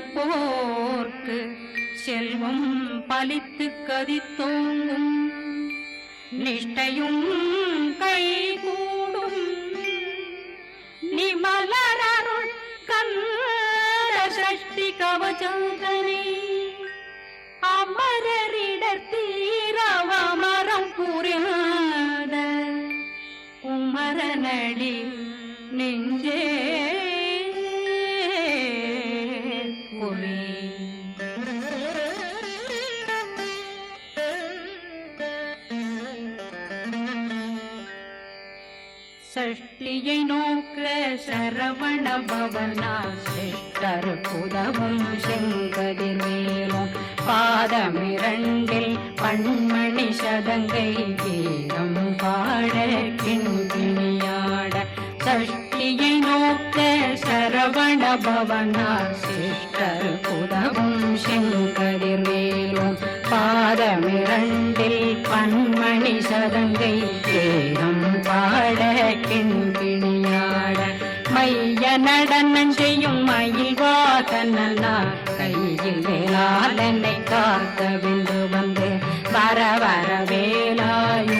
நினைப்போர்க்கு செல்வம் பலித்து கதித்தோங்கும். நிஷ்டையும் கைகூடும். நிமலரருள் கந்த சஷ்டி கவச்சோதனை அமரரிடர் தீரவமரம் புரியாத குமரநடி நெஞ்சே குறி சஷ்டியை நோக்க சரவண பவனா சிஷ்டர் புதவும் செங்கதிர் மேலும் பாதமிரண்டில் பண்மணி சதங்கை கீதம் பாட கிண்கிணியாட சஷ்டியை நோக்க சரவண பவனா புதவும் செங்கதிர் மேலும் பாதமிரண்டில் பன்மணி சதங்கை தேகம் பாட கிண்கிணியாட மைய நடனம் செய்யும் மயில் வாகனா கையில் வேளாளனை காக்க விந்து வந்து வர வர வேலாயும்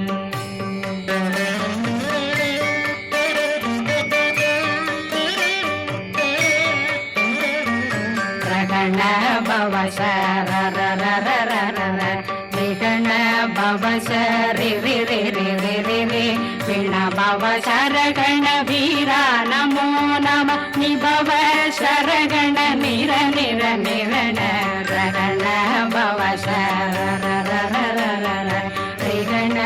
விகண பவ விண பவ வீரா நமோ நம நிபவ சரகண நிர நிர நிரண ரகண பவ சரரரரரர ரிகண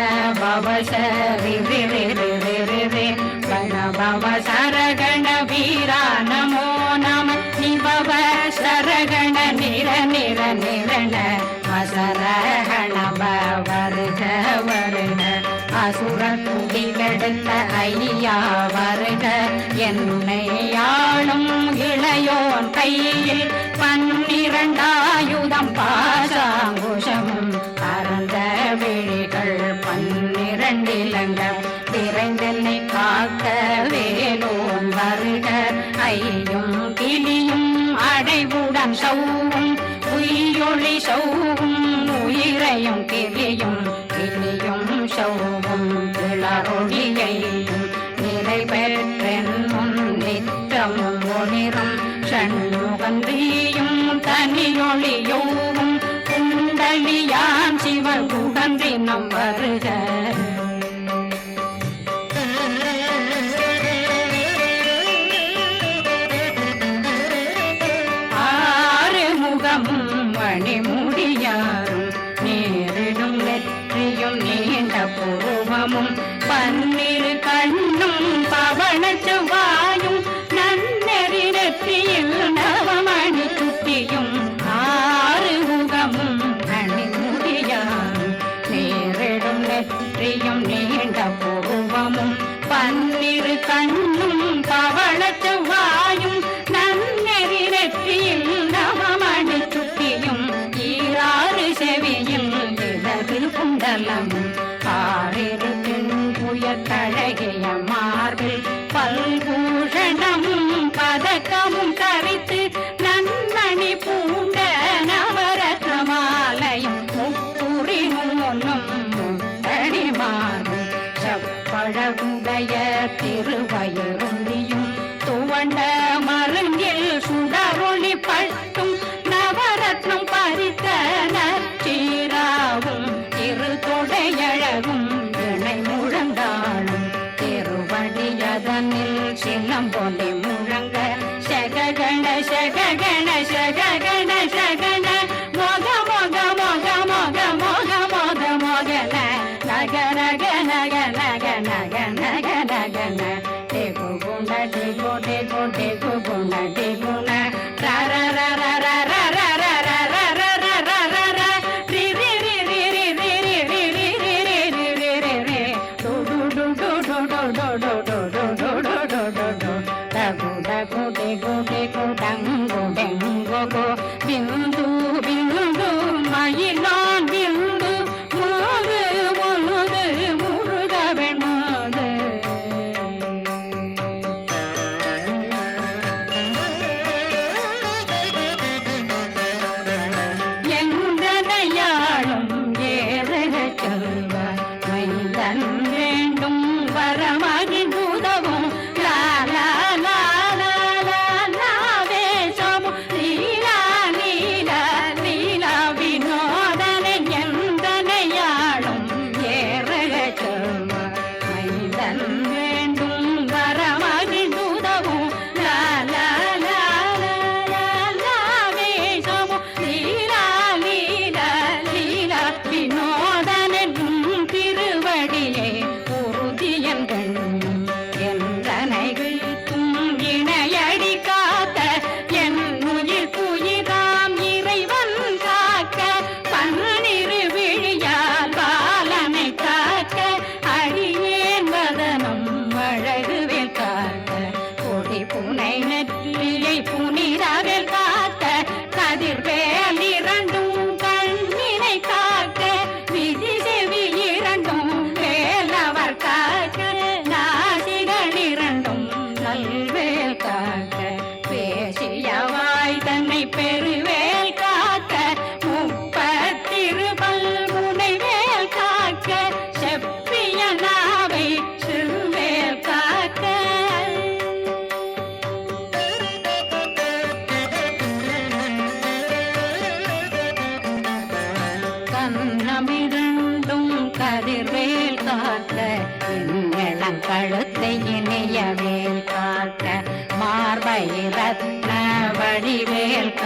வசரகண வருக வருக அசுர குடிலெடுத்த ஐயா வருக என்னை ஆளும் இளையோன் கையில் பன்னிரண்டாயுதம் பாசாங்குஷமும் பரந்த விழிகள் பன்னிரண்டிலங்க விரைந்தனை காக்க வேலோன் வருக ஐயும் கிளியும் அடைவுடன் சௌவும் உயிரொளி சௌ குறையும் கிளியும் கிளியும் சௌவும் கிளறொளியையும் நிறைவேற்றென் முன் நித்தமும் ஒளிரும் சண்முகந்தியும் தனியொளியோவும் குண்டலியான் சிவன் குடந்தினம் வருக. மணிமு புருவமும் பன்னிரு கண்ணும் பவன செவ்வாயும் நன்னெறி நவமணி குட்டியும் ஆறு முகமும் மணிமுடியாரும் நேரிடும் நெற்றியும் நீண்ட பூவமும் பன்னிரு கண்ணும் பவள செவ்வாயும் நன்னெறி நவமணி சுட்டியும் ஈராறு செவியும் குண்டலம்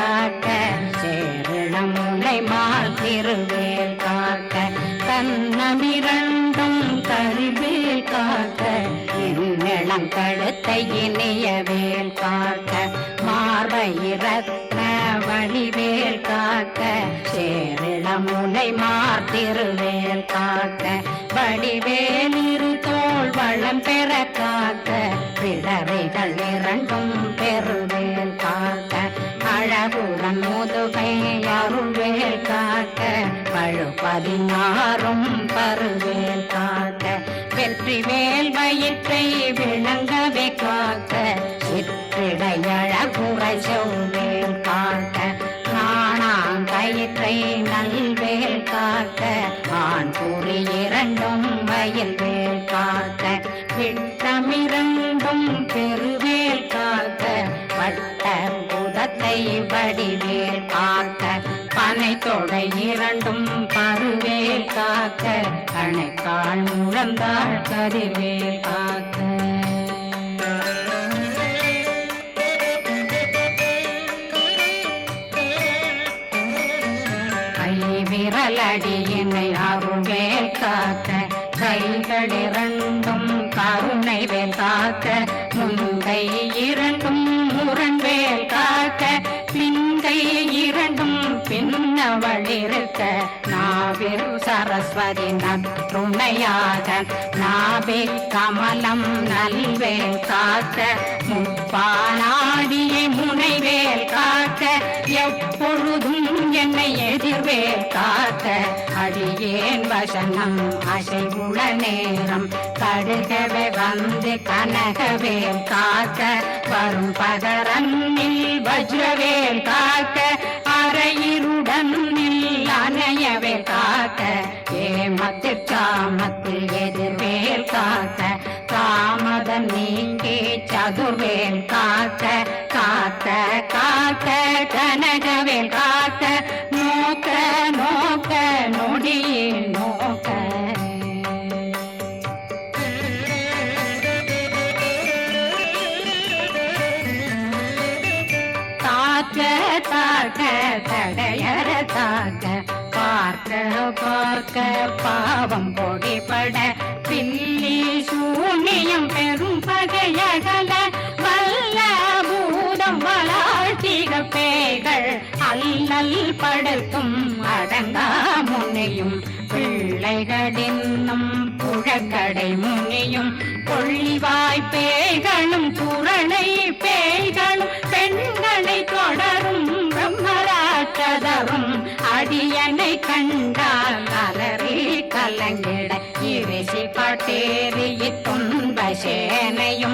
காக்க சேரணம் உன்னை மால் திருவேல் காக்க தன்னமிரண்டும் கருவேல் காக்க இருநளம் கழுத்தை இணையவேல் காக்க மார்பயிரத்ன வழிவேல் காக்க சேரணம் உன்னை மார் திருவேல் காக்க வடிவேல் இரு தோல் வளம் பெற காக்க பிடரைகள் இரண்டும் பெரு தன்முதுகை அருள்வேல் காட்ட பழுப்பதினாரும் பருவேல் காட்ட வெற்றி வேல் வயிற்றை விளங்கவே காக்க சிற்றிடையழகுரை செவ்வேல் காட்ட நாணாங்கயிற்றை நல்வேல் காட்ட ஆண் கூறி இரண்டும் வயல்வேல் காட்ட விட்டமிரண்டு புதத்தை வடிவேல் காக்க பனை தொடை இரண்டும் பருவேல் காக்க கணைக்கால் முழந்தாள் கருவேல் காக்க. விரலடியினை அருள்வேல் காக்க கைகள் இரண்டும் கருணை வேல் காக்க முந்தை இரண்டும் முரண்வேல் காக்க பிங்கை இரண்டும் பின்னவளிருக்க நாவிரு சரஸ்வதி துணையாக நாவே கமலம் நல்வேல் காக்க முப்பானாடியை முனைவேல் காக்க எப்பொழுதும் என்னை எதிர்வேல் காக்க அடியேன் வசனம் அசைவுள நேரம் கடுகவே வந்து கனகவேல் காக்க வரும் பகரன்னில் வஜ்ரவேல் காக்க அரையிருடன் அணையவே காக்க ஏமத்து காமத்து எதிர்வேல் காக்க தாமதம் நீங்கே சதுர்வேல் பார்க்க பாவம் பொடிபட பில்லி சூனியம் பெரும் பகையகல வல்ல பூதம் வளாழ்த்திக பேய்கள் அல்லல் படுத்தும் அடங்கா முனையும். பிள்ளைகளின்னும் புழக்கடை முனியும். கொள்ளிவாய் பேய்களும் புரணை பேய்களும் ഏറിയ തുമ്പശേനയും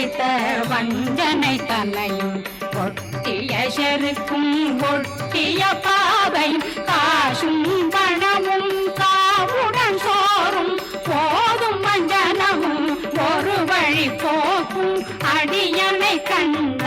வைத்த வஞ்சனை தலையும் ஒட்டிய செருக்கும் ஒட்டிய பாவையும் காசும் பணமும் காவுடன் சோறும் போதும் வஞ்சனமும் ஒரு வழி போக்கும் அடியனை கண்டு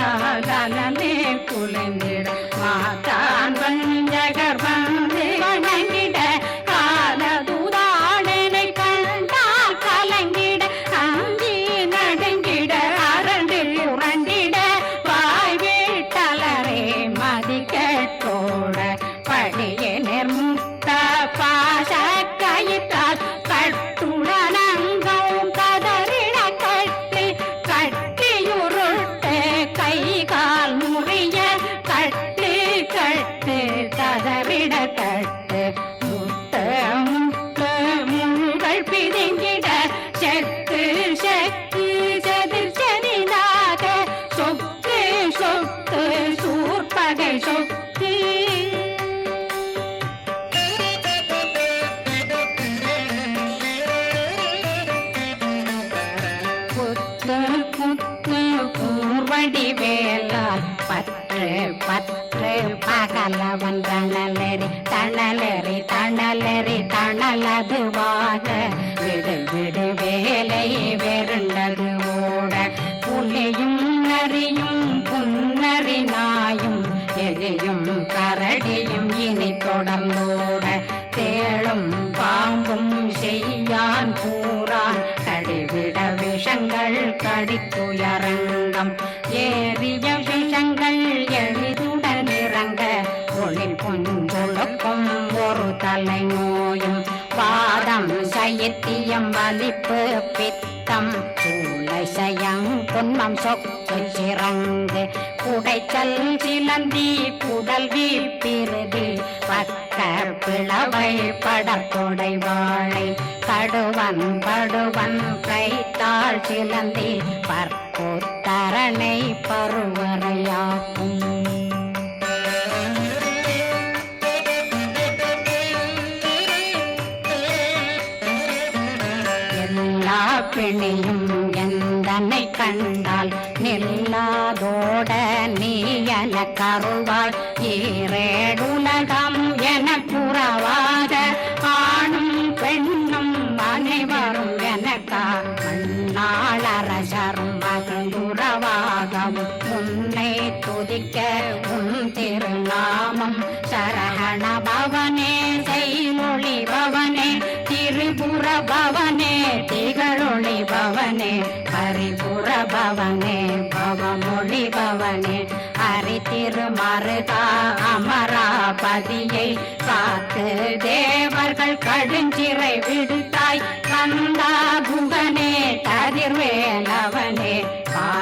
பகலவன் தணலெறி தணலெறி தணலெறி தணலதுவாக விடு விடு வேலை வெருண்டது ஓட புலியும் நரியும் புன்னரி நாயும் எலியும் கரடியும் இனி தொடர்ந்தோட. தேளும் பாம்பும் செய்யான் கூறான். கடிவிட விஷங்கள் கடித்துயரங்கம். ஏறிய விஷங்கள் ஒரு நோயும் பாதம் சயத்தியம் வலிப்பு பித்தம். சூளை சயம் பொன்மம் சொக்கு சிறங்கு குடைச்சல் சிலந்தி குடல் வீழ்பிருதி பக்க பிளவை படத்தொடை வாழை. கடுவன் படுவன் கைத்தாள் சிலந்தி. பற்போத்தரணை பருவரையாக்கும் பிணியும் எந்தனை கண்டால் நில்லாதோட நீ என கருவாய் ஈரேடுலகம் என புறவாத ஆணும் பெண்ணும் அனைவரும் எனக்கா மண்ணாளரசரும் மகிழ்ந்துறவாகவும் உன்னை துதிக்க உன் திருநாமம் சரகண பவனே செய்மொழி பவனே திரிபுர பவனே திகழொளி பவனே பரிபுர பவனே பவமொழி பவனே. ஹரி திருமருகா அமராபதியை காத்து தேவர்கள் கடுஞ்சிறை விடுத்தாய். கந்தா புகனே கதிர்வேலவனே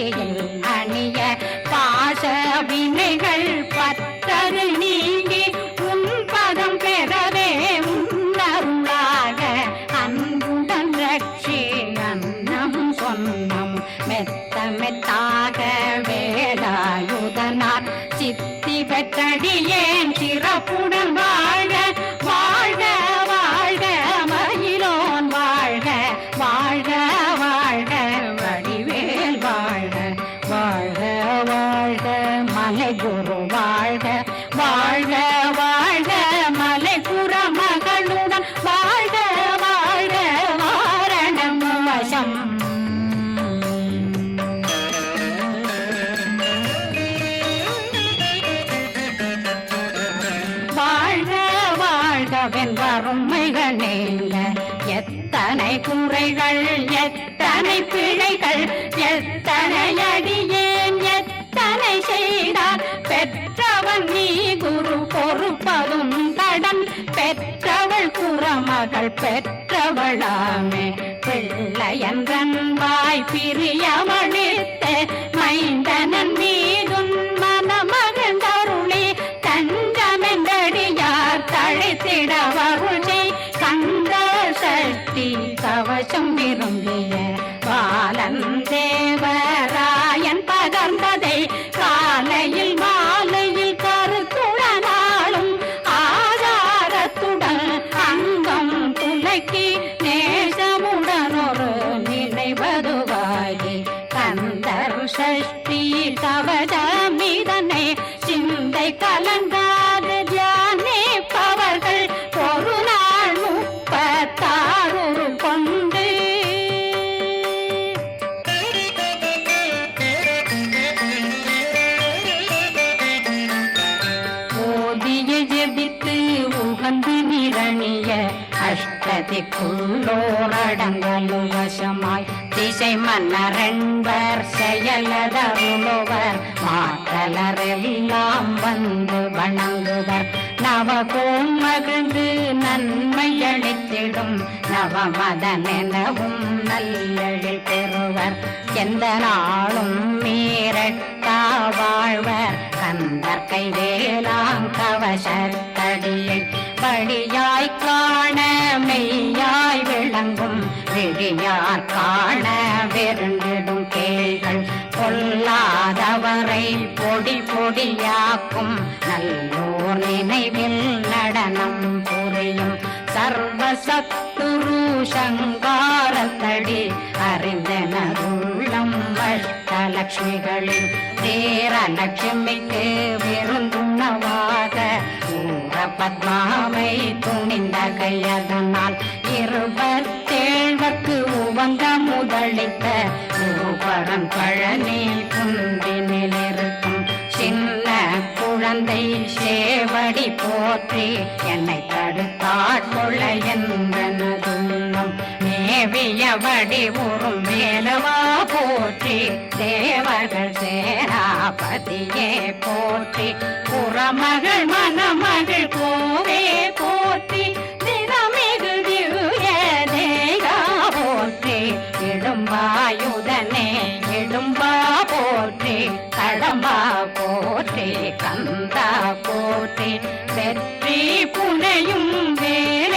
เอ மகள் பெற்றவளாமே. பிள்ளையன்றன் வாய் பிரியமணி. நரண்பர் செயலதருளுவர் மாற்றலரெல்லாம் வந்து வணங்குவர். நவகோம் மகிழ்ந்து நன்மை அளித்திடும். நவமதனெனவும் நல்லெழில் பெறுவர். எந்த நாளும் மீறட்டா வாழ்வர். கந்தர் கைவேலாம் கவசத்தடியை படியாய் காண மெய்யாய் விளங்கும். விழியார் காண வெருண்டிடும் கேள்கள் பொல்லாதவரை பொடி பொடியாக்கும் நல்லோர் நினைவில் நடனம் புரியும் சர்வசத்துரு சங்காரத்தடி அறிந்தனருள்ளம் அஷ்டலட்சுமிகளில் தேரலட்சுமிக்கு விருந்துணவாக பத்மாவை துணிந்த கையதனால் இருவர் தேழ்வக்கு உவந்த முதலித்த குருபரன் பழனி குன்றினில் இருக்கும் சின்ன குழந்தை சேவடி போற்றி என்னை தடுத்தாட்கொள்ள என்பனதுள்ளம் மேவியபடி உறும் மேலவா போற்றி தேவர்கள் சேராபதியே போற்றி. புறமகள் மணமகள் கோவே போ போற்றே கந்தா போற்றே வெற்றி புனையும் வேறு